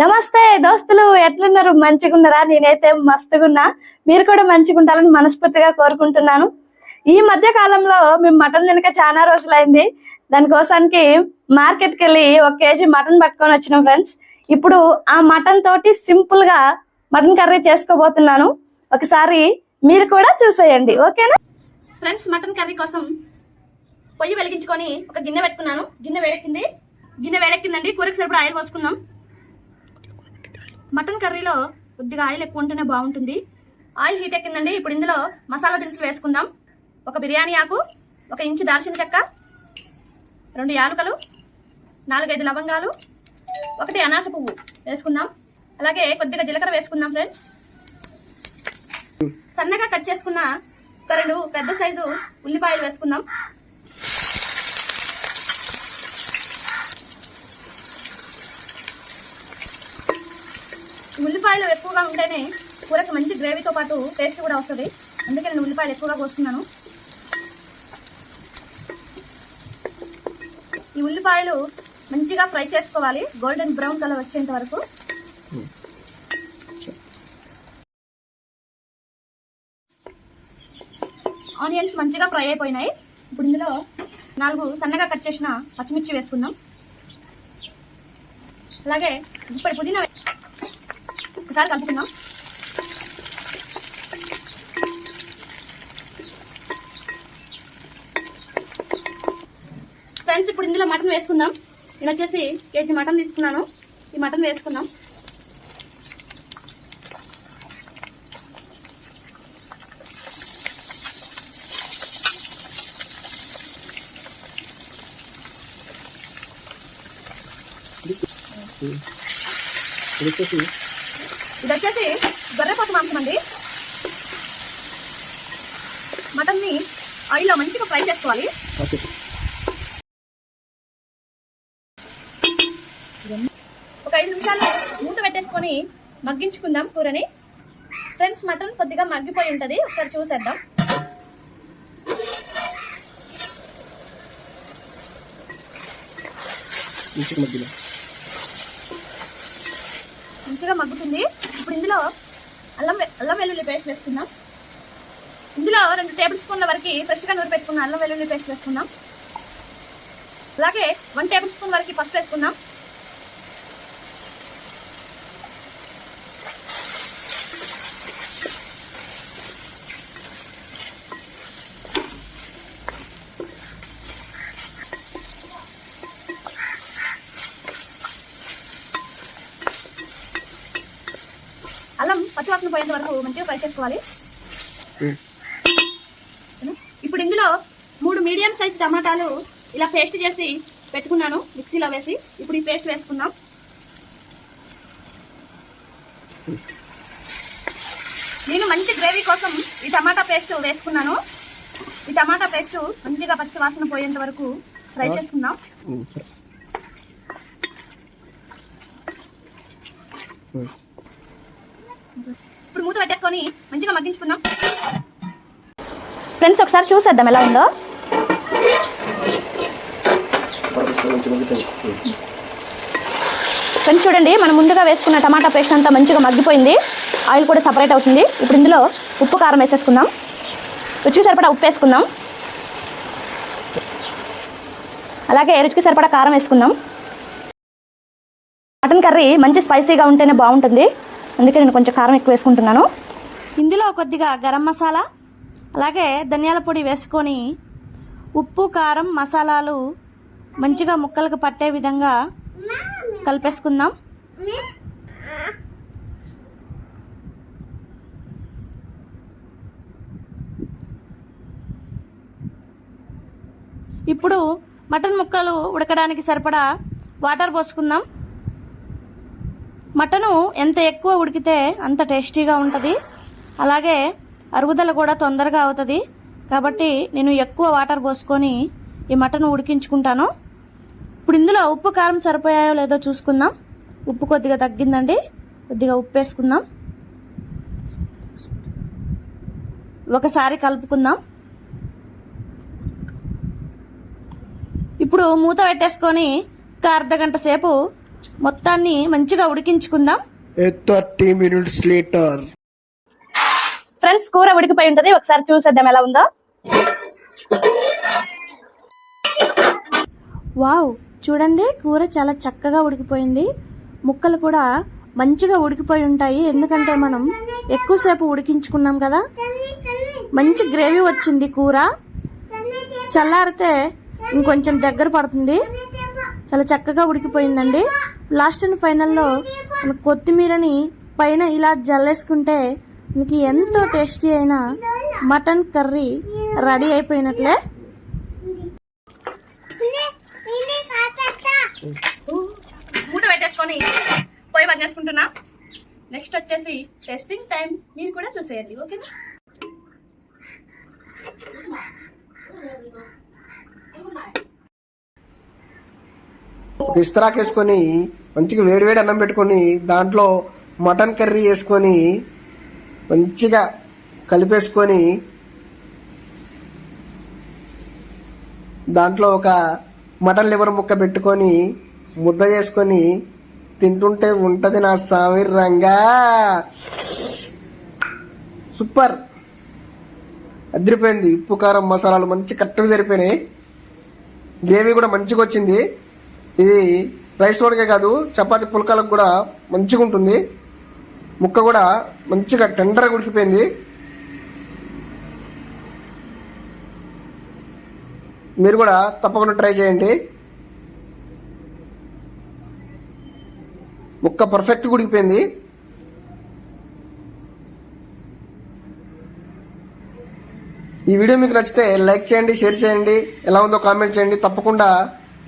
నమస్తే దోస్తులు ఎట్లున్నారు? మంచిగున్నారా? నేనైతే మస్తుగున్నా. మీరు కూడా మంచిగుండాలని మనస్ఫూర్తిగా కోరుకుంటున్నాను. ఈ మధ్య కాలంలో మేము మటన్ తినక చాలా రోజులైంది. దానికోసానికి మార్కెట్కి వెళ్ళి ఒక కేజీ మటన్ పట్టుకొని వచ్చినాం ఫ్రెండ్స్. ఇప్పుడు ఆ మటన్ తోటి సింపుల్గా మటన్ కర్రీ చేసుకోబోతున్నాను. ఒకసారి మీరు కూడా చూసేయండి. ఓకేనా? ఫ్రెండ్స్ మటన్ కర్రీ కోసం పొయ్యి వెలిగించుకొని ఒక గిన్నె పెట్టుకున్నాను. గిన్నె వేడెక్కింది. గిన్నె వేడెక్కిందండి. కూరకు సరిపడా ఆయిల్ పోసుకుందాం మటన్ కర్రీలో కొద్దిగా ఆయిల్ ఎక్కువ ఉంటేనే బాగుంటుంది. ఆయిల్ హీట్ ఎక్కిందండి. ఇప్పుడు ఇందులో మసాలా దినుసులు వేసుకుందాం. ఒక బిర్యానీ ఆకు ఒక ఇంచు దాల్చిన చెక్క రెండు యాలుకలు నాలుగైదు లవంగాలు ఒకటి అనాస పువ్వు వేసుకుందాం. అలాగే కొద్దిగా జీలకర్ర వేసుకుందాం ఫ్రెండ్స్. సన్నగా కట్ చేసుకున్న ఒక రెండు పెద్ద సైజు ఉల్లిపాయలు వేసుకుందాం. ఉల్లిపాయలు ఎక్కువగా ఉంటేనే కూరకి మంచి గ్రేవీతో పాటు టేస్ట్ కూడా వస్తుంది. అందుకే నేను ఉల్లిపాయలు ఎక్కువగా కోస్తున్నాను ఈ ఉల్లిపాయలు మంచిగా ఫ్రై చేసుకోవాలి. గోల్డెన్ బ్రౌన్ కలర్ వచ్చేంత వరకు. ఆనియన్స్ మంచిగా ఫ్రై అయిపోయినాయి. ఇప్పుడు ఇందులో నాలుగు సన్నగా కట్ చేసిన పచ్చిమిర్చి వేసుకుందాం. అలాగే ఇప్పుడు పుదీనా ఒకసారి కలుపుకుందాం. ఫ్రెండ్స్ ఇప్పుడు ఇందులో మటన్ వేసుకుందాం. నేను వచ్చేసి కేజీ మటన్ తీసుకున్నాను. ఈ మటన్ వేసుకుందాం. ఇది వచ్చేసి ఇది వచ్చేసి గొర్రెపోతు మాంసం అండి మటన్ని ఆయిల్లో మంచిగా ఫ్రై చేసుకోవాలి. ఒక ఐదు నిమిషాలు మూత పెట్టేసుకొని మగ్గించుకుందాం కూరని. ఫ్రెండ్స్ మటన్ కొద్దిగా మగ్గిపోయి ఉంటది. ఒకసారి చూసేద్దాం. మంచిగా మగ్గుతుంది. ఇందులో అల్లం అల్లం వెల్లుల్లి పేస్ట్ వేసుకుందాం. ఇందులో రెండు టేబుల్ స్పూన్ల వరకు ఫ్రెష్గా నూరి పెట్టుకున్న అల్లం వెల్లుల్లి పేస్ట్ వేసుకుందాం. అలాగే వన్ టేబుల్ స్పూన్ వరకు పసుపు వేసుకుందాం అల్లం పచ్చివాసన పోయేంత వరకు మంచిగా ఫ్రై చేసుకోవాలి. ఇప్పుడు ఇందులో మూడు మీడియం సైజ్ టమాటాలు ఇలా పేస్ట్ చేసి పెట్టుకున్నాను మిక్సీలో వేసి. ఇప్పుడు ఈ పేస్ట్ వేసుకుందాం. నేను మంచి గ్రేవీ కోసం ఈ టమాటా పేస్ట్ వేసుకున్నాను. ఈ టమాటా పేస్ట్ మంచిగా పచ్చి వాసన పోయేంత వరకు ఫ్రై చేసుకుందాం. ఉమ్. ఇప్పుడు మూత పెట్టేసుకొని మంచిగా మగ్గించుకున్నాం ఫ్రెండ్స్ ఒకసారి చూసేద్దాం ఎలా ఉందో. ఫ్రెండ్స్ చూడండి మనం ముందుగా వేసుకున్న టమాటా పేస్ట్ అంతా మంచిగా మగ్గిపోయింది. ఆయిల్ కూడా సపరేట్ అవుతుంది. ఇప్పుడు ఇందులో ఉప్పు కారం వేసేసుకుందాం. రుచికి సరిపడా ఉప్పు వేసుకుందాం. అలాగే రుచికి సరిపడా కారం వేసుకుందాం. మటన్ కర్రీ మంచి స్పైసీగా ఉంటేనే బాగుంటుంది. అందుకే నేను కొంచెం కారం ఎక్కువ వేసుకుంటున్నాను. ఇందులో కొద్దిగా గరం మసాలా అలాగే ధనియాల పొడి వేసుకొని ఉప్పు కారం మసాలాలు మంచిగా ముక్కలకు పట్టే విధంగా కలిపేసుకుందాం. ఇప్పుడు మటన్ ముక్కలు ఉడకడానికి సరిపడా వాటర్ పోసుకుందాం. మటను ఎంత ఎక్కువ ఉడికితే అంత టేస్టీగా ఉంటుంది. అలాగే అరుగుదల కూడా తొందరగా అవుతుంది. కాబట్టి నేను ఎక్కువ వాటర్ పోసుకొని ఈ మటన్ ఉడికించుకుంటాను. ఇప్పుడు ఇందులో ఉప్పు కారం సరిపోయాయో లేదో చూసుకుందాం. ఉప్పు కొద్దిగా తగ్గిందండి. కొద్దిగా ఉప్పు వేసుకుందాం. ఒకసారి కలుపుకుందాం. ఇప్పుడు మూత పెట్టేసుకొని ఒక అర్ధ గంట సేపు మొత్తాన్ని మంచిగా ఉడికించుకుందాం. థర్టీ మినిట్స్ లేటర్ ఫ్రెండ్స్ కూర ఉడికిపోయి ఉంటది. ఒకసారి చూసేద్దాం ఎలా ఉందో. వావ్ చూడండి కూర చాలా చక్కగా ఉడికిపోయింది. ముక్కలు కూడా మంచిగా ఉడికిపోయి ఉంటాయి. ఎందుకంటే మనం ఎక్కువసేపు ఉడికించుకున్నాం కదా. మంచి గ్రేవీ వచ్చింది కూర. చల్లారితే ఇంకొంచెం దగ్గర పడుతుంది. చాలా చక్కగా ఉడికిపోయిందండి. లాస్ట్ అండ్ ఫైనల్లో మన కొత్తిమీరని పైన ఇలా జల్లేసుకుంటే మీకు ఎంతో టేస్టీ అయిన మటన్ కర్రీ రెడీ అయిపోయినట్లే. మూట పెట్టేసుకొని పోయి పని చేసుకుంటున్నా నెక్స్ట్ వచ్చేసి టెస్టింగ్ టైం మీరు కూడా చూసేయండి ఓకేనా? ఒక వేసుకొని మంచిగా వేడివేడి అన్నం పెట్టుకొని దాంట్లో మటన్ కర్రీ వేసుకొని మంచిగా కలిపేసుకొని దాంట్లో ఒక మటన్ లివర్ ముక్క పెట్టుకొని ముద్ద చేసుకొని తింటుంటే ఉంటుంది నా స్వామి రంగా. సూపర్! అదిరిపోయింది. ఉప్పు కారం మసాలాలు మంచి కరెక్ట్గా సరిపోయినాయి గ్రేవీ కూడా మంచిగా వచ్చింది. ఇది రైస్ లోడ్కే కాదు చపాతి పుల్కాలకు కూడా మంచిగా ఉంటుంది. ముక్క కూడా మంచిగా టెండర్గా ఉడికిపోయింది. మీరు కూడా తప్పకుండా ట్రై చేయండి. ముక్క పర్ఫెక్ట్గా ఉడికిపోయింది. ఈ వీడియో మీకు నచ్చితే లైక్ చేయండి షేర్ చేయండి. ఎలా ఉందో కామెంట్ చేయండి. తప్పకుండా